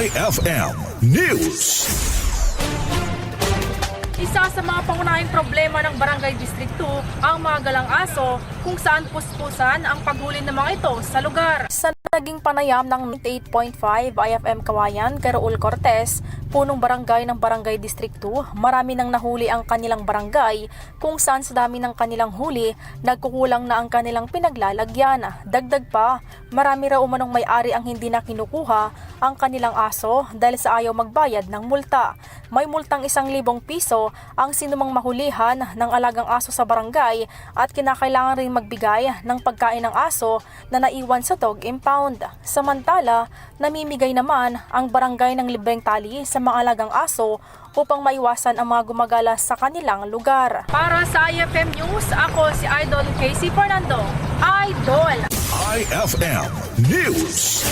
IFM News. Isa sa mga pangunahing problema ng Barangay District 2 ang mga galang aso kung saan puspusan ang paghuli ng mga ito sa lugar. Sa naging panayam ng 8.5 IFM Kawayan kay Raul Cortez, punong barangay ng Barangay District 2, marami nang nahuli ang kanilang barangay kung saan sa dami ng kanilang huli, nagkukulang na ang kanilang pinaglalagyan. Dagdag pa, marami raw umanong may-ari ang hindi na kinukuha ang kanilang aso dahil sa ayaw magbayad ng multa. May multang isang libong piso ang sinumang mahulihan ng alagang aso sa barangay at kinakailangan rin magbigay ng pagkain ng aso na naiwan sa dog impound. Samantala, namimigay naman ang barangay ng libreng tali sa mga alagang aso upang maiwasan ang mga gumagala sa kanilang lugar. Para sa IFM News, ako si Idol Casey Fernando. Idol! IFM News.